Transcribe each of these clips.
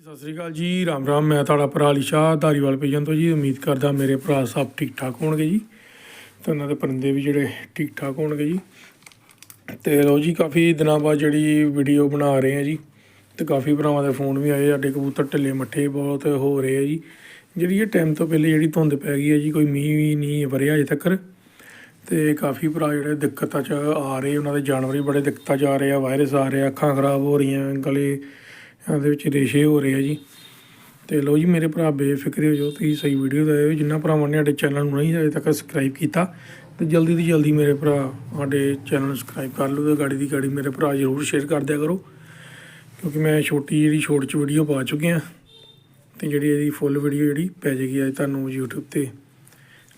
ਸਤਿ ਸ੍ਰੀ ਅਕਾਲ ਜੀ। ਰਾਮ ਰਾਮ, ਮੈਂ ਤੁਹਾਡਾ ਭਰਾ ਅਲੀ ਧਾਰੀਵਾਲ ਪੇਜਨ ਤੋਂ ਜੀ। ਉਮੀਦ ਕਰਦਾ ਮੇਰੇ ਭਰਾ ਸਭ ਠੀਕ ਠਾਕ ਹੋਣਗੇ ਜੀ ਤੇ ਉਹਨਾਂ ਦੇ ਪਰਿੰਦੇ ਵੀ ਜਿਹੜੇ ਠੀਕ ਠਾਕ ਹੋਣਗੇ ਜੀ। ਤੇ ਲੋ ਜੀ, ਕਾਫੀ ਦਿਨਾਂ ਬਾਅਦ ਜਿਹੜੀ ਵੀਡੀਓ ਬਣਾ ਰਹੇ ਆ ਜੀ ਤੇ ਕਾਫੀ ਭਰਾਵਾਂ ਦੇ ਫੋਨ ਵੀ ਆਏ। ਸਾਡੇ ਕਬੂਤਰ ਢਿੱਲੇ ਮੱਠੇ ਬਹੁਤ ਹੋ ਰਹੇ ਆ ਜੀ। ਜਿਹੜੀ ਇਹ ਟਾਈਮ ਤੋਂ ਪਹਿਲੇ ਜਿਹੜੀ ਧੁੰਦ ਪੈ ਗਈ ਹੈ ਜੀ, ਕੋਈ ਮੀਂਹ ਵੀ ਨਹੀਂ ਵਰਿਆ ਅਜੇ ਤੱਕ ਤੇ ਕਾਫੀ ਭਰਾ ਜਿਹੜੇ ਦਿੱਕਤਾਂ 'ਚ ਆ ਰਹੇ, ਉਹਨਾਂ ਦੇ ਜਾਨਵਰ ਵੀ ਬੜੇ ਦਿੱਕਤਾਂ 'ਚ ਆ ਰਹੇ ਆ ਵਾਇਰਸ ਆ ਰਹੇ ਆ, ਅੱਖਾਂ ਖਰਾਬ ਹੋ ਰਹੀਆਂ, ਗਲੇ ਉਹਦੇ ਵਿੱਚ ਰੇਸ਼ੇ ਹੋ ਰਹੇ ਆ ਜੀ। ਤੇ ਲੋ ਜੀ, ਮੇਰੇ ਭਰਾ ਬੇਫਿਕਰੇ ਹੋ ਜਾਓ, ਤੁਸੀਂ ਸਹੀ ਵੀਡੀਓ ਦਾ ਆਇਓ ਜਿੰਨਾ ਭਰਾਵਾਂ ਨੇ ਸਾਡੇ ਚੈਨਲ ਨੂੰ ਨਹੀਂ ਅਜੇ ਤੱਕ ਸਬਸਕ੍ਰਾਈਬ ਕੀਤਾ, ਤੇ ਜਲਦੀ ਤੋਂ ਜਲਦੀ ਮੇਰੇ ਭਰਾ ਸਾਡੇ ਚੈਨਲ ਨੂੰ ਸਬਸਕ੍ਰਾਈਬ ਕਰ ਲਓ ਤੇ ਗਾੜੀ ਦੀ ਗਾੜੀ ਮੇਰੇ ਭਰਾ ਜ਼ਰੂਰ ਸ਼ੇਅਰ ਕਰ ਦਿਆ ਕਰੋ। ਕਿਉਂਕਿ ਮੈਂ ਛੋਟੀ ਜਿਹੜੀ ਛੋਟ ਚ ਵੀਡੀਓ ਪਾ ਚੁੱਕਿਆ ਤੇ ਜਿਹੜੀ ਇਹਦੀ ਫੁੱਲ ਵੀਡੀਓ ਜਿਹੜੀ ਪੈ ਜਾਏਗੀ ਅੱਜ ਤੁਹਾਨੂੰ YouTube ਤੇ।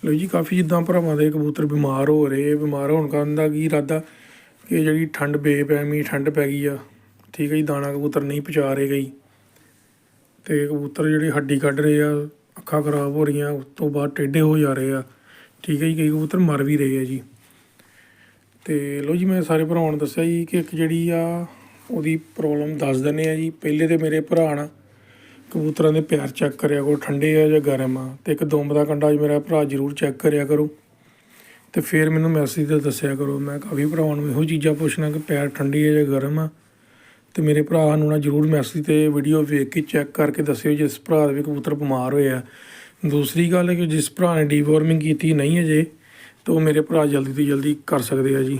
ਲੋ ਜੀ, ਕਾਫੀ ਜਿੱਦਾਂ ਭਰਾਵਾਂ ਦੇ ਕਬੂਤਰ ਬਿਮਾਰ ਹੋ ਰਹੇ, ਬਿਮਾਰ ਹੋਣ ਕਾਰਨ ਦਾ ਕੀ ਇਰਾਦਾ ਕਿ ਜਿਹੜੀ ਠੰਡ ਬੇਪੈਮੀ ਠੰਡ ਪੈ ਗਈ ਆ ਠੀਕ ਹੈ ਜੀ ਦਾਣਾ ਕਬੂਤਰ ਨਹੀਂ ਪਚਾ ਰਹੇ ਗਈ। ਤੇ ਕਬੂਤਰ ਜਿਹੜੇ ਹੱਡੀ ਕੱਢ ਰਹੇ ਆ, ਅੱਖਾਂ ਖਰਾਬ ਹੋ ਰਹੀਆਂ, ਉਸ ਤੋਂ ਬਾਅਦ ਟੇਢੇ ਹੋ ਜਾ ਰਹੇ ਆ। ਠੀਕ ਹੈ ਜੀ, ਕਈ ਕਬੂਤਰ ਮਰ ਵੀ ਰਹੇ ਆ ਜੀ। ਤੇ ਲੋ ਜੀ, ਮੈਂ ਸਾਰੇ ਭਰਾਵਾਂ ਨੂੰ ਦੱਸਿਆ ਜੀ ਕਿ ਇੱਕ ਜਿਹੜੀ ਆ, ਉਹਦੀ ਪ੍ਰੋਬਲਮ ਦੱਸ ਦਿੰਦੇ ਆ ਜੀ। ਪਹਿਲੇ ਤੇ ਮੇਰੇ ਭਰਾ ਨਾਲ ਕਬੂਤਰਾਂ ਦੇ ਪੈਰ ਚੈੱਕ ਕਰਿਆ ਕਰੋ, ਠੰਡੇ ਆ ਜਾਂ ਗਰਮ ਆ। ਤੇ ਇੱਕ ਦੁੰਬ ਦਾ ਕੰਡਾ ਮੇਰਾ ਭਰਾ ਜ਼ਰੂਰ ਚੈੱਕ ਕਰਿਆ ਕਰੋ। ਤੇ ਫਿਰ ਮੈਨੂੰ ਮੈਸੇਜ ਤੇ ਦੱਸਿਆ ਕਰੋ। ਮੈਂ ਕਾਫੀ ਭਰਾਵਾਂ ਨੂੰ ਇਹੋ ਚੀਜ਼ਾਂ ਪੁੱਛਣਾ ਕਿ ਪੈਰ ਠੰਡੀ ਆ ਜਾਂ ਗਰਮ ਆ। ਤੇ ਮੇਰੇ ਭਰਾ ਨੂੰ ਨਾ ਜਰੂਰ ਮੈਸੇਜ ਤੇ ਵੀਡੀਓ ਵੇਖ ਕੇ ਚੈੱਕ ਕਰਕੇ ਦੱਸਿਓ ਜਿਸ ਭਰਾ ਦੇ ਵੀ ਕਬੂਤਰ ਬਿਮਾਰ ਹੋਇਆ ਦੂਸਰੀ ਗੱਲ ਹੈ ਕਿ ਜਿਸ ਭਰਾ ਨੇ ਡੀਵਾਰਮਿੰਗ ਕੀਤੀ ਨਹੀਂ ਅਜੇ, ਤਾਂ ਉਹ ਮੇਰੇ ਭਰਾ ਜਲਦੀ ਤੋਂ ਜਲਦੀ ਕਰ ਸਕਦੇ ਆ ਜੀ।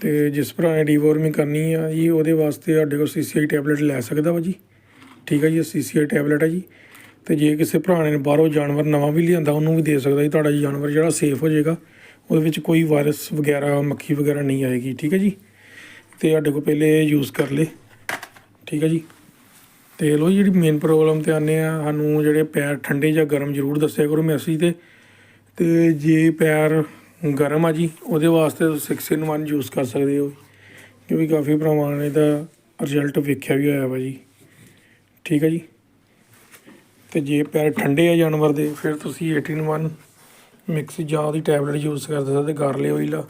ਤੇ ਜਿਸ ਭਰਾ ਨੇ ਡੀਵਾਰਮਿੰਗ ਕਰਨੀ ਆ ਜੀ, ਉਹਦੇ ਵਾਸਤੇ ਸਾਡੇ ਕੋਲ ਸੀਸੀਆਈ ਟੈਬਲੇਟ ਲੈ ਸਕਦਾ ਵਾ ਜੀ। ਠੀਕ ਹੈ ਜੀ ਸੀਸੀਆਈ ਟੈਬਲੇਟ ਹੈ ਜੀ। ਤੇ ਜੇ ਕਿਸੇ ਭਰਾ ਨੇ ਬਾਹਰੋਂ ਜਾਨਵਰ ਨਵਾਂ ਵੀ ਲਿਆਂਦਾ, ਉਹਨੂੰ ਵੀ ਦੇ ਸਕਦਾ ਜੀ ਤੁਹਾਡਾ ਜਾਨਵਰ ਜਿਹੜਾ ਸੇਫ ਹੋ ਜਾਏਗਾ, ਉਹਦੇ ਵਿੱਚ ਕੋਈ ਵਾਇਰਸ ਵਗੈਰਾ, ਮੱਖੀ ਵਗੈਰਾ ਨਹੀਂ ਆਏਗੀ। ਠੀਕ ਹੈ ਜੀ? ਤੇ ਸਾਡੇ ਕੋਲ ਪਹਿਲੇ ਯੂਜ਼ ਕਰ ਲਏ। ਠੀਕ ਹੈ ਜੀ? ਤੇ ਲੋ ਜਿਹੜੀ ਮੇਨ ਪ੍ਰੋਬਲਮ ਤੇ ਆਨੇ ਆ, ਸਾਨੂੰ ਜਿਹੜੇ ਪੈਰ ਠੰਡੇ ਜਾਂ ਗਰਮ ਜ਼ਰੂਰ ਦੱਸਿਆ ਕਰੋ ਮੈਸੇਜ ਤੇ। ਤੇ ਜੇ ਪੈਰ ਗਰਮ ਆ ਜੀ, ਉਹਦੇ ਵਾਸਤੇ 6 ਇਨ 1 ਯੂਜ਼ ਕਰ ਸਕਦੇ ਹੋ। ਕਿਉਂਕਿ ਕਾਫੀ ਭਰਾਵਾਂ ਨੇ ਦਾ ਰਿਜ਼ਲਟ ਵੇਖਿਆ ਵੀ ਹੋਇਆ ਵਾ ਜੀ। ਠੀਕ ਹੈ ਜੀ? ਤੇ ਜੇ ਪੈਰ ਠੰਡੇ ਆ ਜਾਨਵਰ ਦੇ, ਫਿਰ ਤੁਸੀਂ 18 ਇਨ 1 ਮਿਕਸ ਜਾਂ ਉਹਦੀ ਟੈਬਲੇਟ ਯੂਜ਼ ਕਰ ਸਕਦੇ ਗਾਰਲੇ ਆਇਲ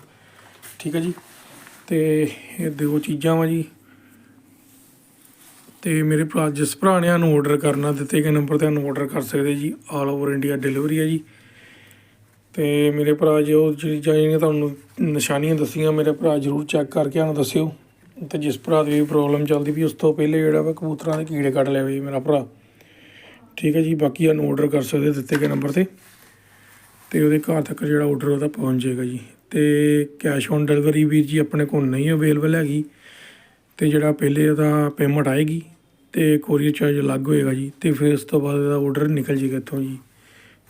ਠੀਕ ਹੈ ਜੀ? ਤੇ ਇਹ ਦੋ ਚੀਜ਼ਾਂ ਵਾ ਜੀ। ਤੇ ਮੇਰੇ ਭਰਾ, ਜਿਸ ਭਰਾ ਨੇ ਸਾਨੂੰ ਆਰਡਰ ਕਰਨਾ, ਦਿੱਤੇ ਗਏ ਨੰਬਰ ਤੇ ਸਾਨੂੰ ਆਰਡਰ ਕਰ ਸਕਦੇ ਜੀ। ਆਲ ਓਵਰ ਇੰਡੀਆ ਡਿਲੀਵਰੀ ਹੈ ਜੀ। ਤੇ ਮੇਰੇ ਭਰਾ, ਜੋ ਚੀਜ਼ਾਂ ਜਿਹੜੀਆਂ ਤੁਹਾਨੂੰ ਨਿਸ਼ਾਨੀਆਂ ਦੱਸੀਆਂ, ਮੇਰੇ ਭਰਾ ਜਰੂਰ ਚੈੱਕ ਕਰਕੇ ਸਾਨੂੰ ਦੱਸਿਓ। ਤੇ ਜਿਸ ਭਰਾ ਦੀ ਵੀ ਪ੍ਰੋਬਲਮ ਚੱਲਦੀ ਵੀ ਉਸ ਤੋਂ ਪਹਿਲੇ ਜਿਹੜਾ ਵਾ ਕਬੂਤਰਾਂ ਦੇ ਕੀੜੇ ਕੱਢ ਲਿਆਵੇ ਜੀ ਮੇਰਾ ਭਰਾ। ਠੀਕ ਹੈ ਜੀ, ਬਾਕੀ ਸਾਨੂੰ ਆਰਡਰ ਕਰ ਸਕਦੇ, ਦਿੱਤੇ ਗਏ ਨੰਬਰ ਤੇ। ਤੇ ਉਹਦੇ ਘਰ ਤੱਕ ਜਿਹੜਾ ਆਰਡਰ ਉਹਦਾ ਪਹੁੰਚ ਜਾਏਗਾ ਜੀ। ਤੇ ਕੈਸ਼ ਔਨ ਡਿਲੀਵਰੀ ਵੀਰ ਜੀ ਆਪਣੇ ਕੋਲ ਨਹੀਂ ਅਵੇਲੇਬਲ ਹੈਗੀ ਤੇ ਜਿਹੜਾ ਪਹਿਲੇ ਉਹਦਾ ਪੇਮੈਂਟ ਆਏਗੀ ਤੇ ਕੋਰੀਅਰ ਚਾਰਜ ਅਲੱਗ ਹੋਏਗਾ ਜੀ ਤੇ ਫਿਰ ਉਸ ਤੋਂ ਬਾਅਦ ਇਹਦਾ ਆਰਡਰ ਨਿਕਲ ਜੇਗਾ ਇੱਥੋਂ ਜੀ।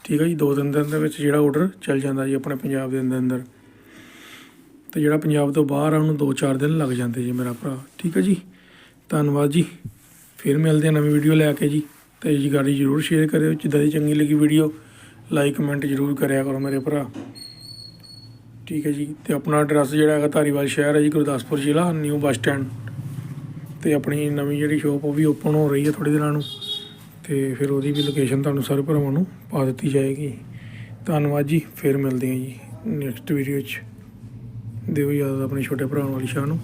ਠੀਕ ਹੈ ਜੀ, ਦੋ ਦਿਨ ਦੇ ਅੰਦਰ ਵਿੱਚ ਜਿਹੜਾ ਆਰਡਰ ਚੱਲ ਜਾਂਦਾ ਜੀ ਆਪਣੇ ਪੰਜਾਬ ਦੇ ਅੰਦਰ ਅੰਦਰ। ਤੇ ਜਿਹੜਾ ਪੰਜਾਬ ਤੋਂ ਬਾਹਰ ਆ, ਉਹਨੂੰ 2-4 ਦਿਨ ਲੱਗ ਜਾਂਦੇ ਜੀ ਮੇਰਾ ਭਰਾ। ਠੀਕ ਹੈ ਜੀ, ਧੰਨਵਾਦ ਜੀ। ਫਿਰ ਮਿਲਦੇ ਆ ਨਵੀਂ ਵੀਡੀਓ ਲੈ ਕੇ ਜੀ। ਤੇ ਜੀ ਗਾੜੀ ਜ਼ਰੂਰ ਸ਼ੇਅਰ ਕਰਿਓ। ਜਿੱਦਾਂ ਦੀ ਚੰਗੀ ਲੱਗੀ ਵੀਡੀਓ ਲਾਈਕ ਕਮੈਂਟ ਜ਼ਰੂਰ ਕਰਿਆ ਕਰੋ ਮੇਰੇ ਭਰਾ। ਠੀਕ ਹੈ ਜੀ, ਤੇ ਆਪਣਾ ਐਡਰੈਸ ਜਿਹੜਾ ਹੈਗਾ ਧਾਰੀਵਾਲ ਸ਼ਹਿਰ ਹੈ ਜੀ, ਗੁਰਦਾਸਪੁਰ ਜ਼ਿਲ੍ਹਾ ਨਿਊ ਬੱਸ ਸਟੈਂਡ ਤੇ ਆਪਣੀ ਨਵੀਂ ਜਿਹੜੀ ਸ਼ੋਪ ਉਹ ਵੀ ਓਪਨ ਹੋ ਰਹੀ ਹੈ ਥੋੜੀ ਦਿਨਾਂ ਨੂੰ। ਤੇ ਫਿਰ ਉਹਦੀ ਵੀ ਲੋਕੇਸ਼ਨ ਤੁਹਾਨੂੰ ਸਾਰੇ ਭਰਾਵਾਂ ਨੂੰ ਪਾ ਦਿੱਤੀ ਜਾਏਗੀ। ਧੰਨਵਾਦ ਜੀ, ਫਿਰ ਮਿਲਦੇ ਹਾਂ ਜੀ ਨੈਕਸਟ ਵੀਡੀਓ 'ਚ। ਦਿਓ ਯਾਦ ਆਪਣੇ ਛੋਟੇ ਭਰਾਵਾਂ ਵਾਲੀ ਸ਼ਾਹ ਨੂੰ।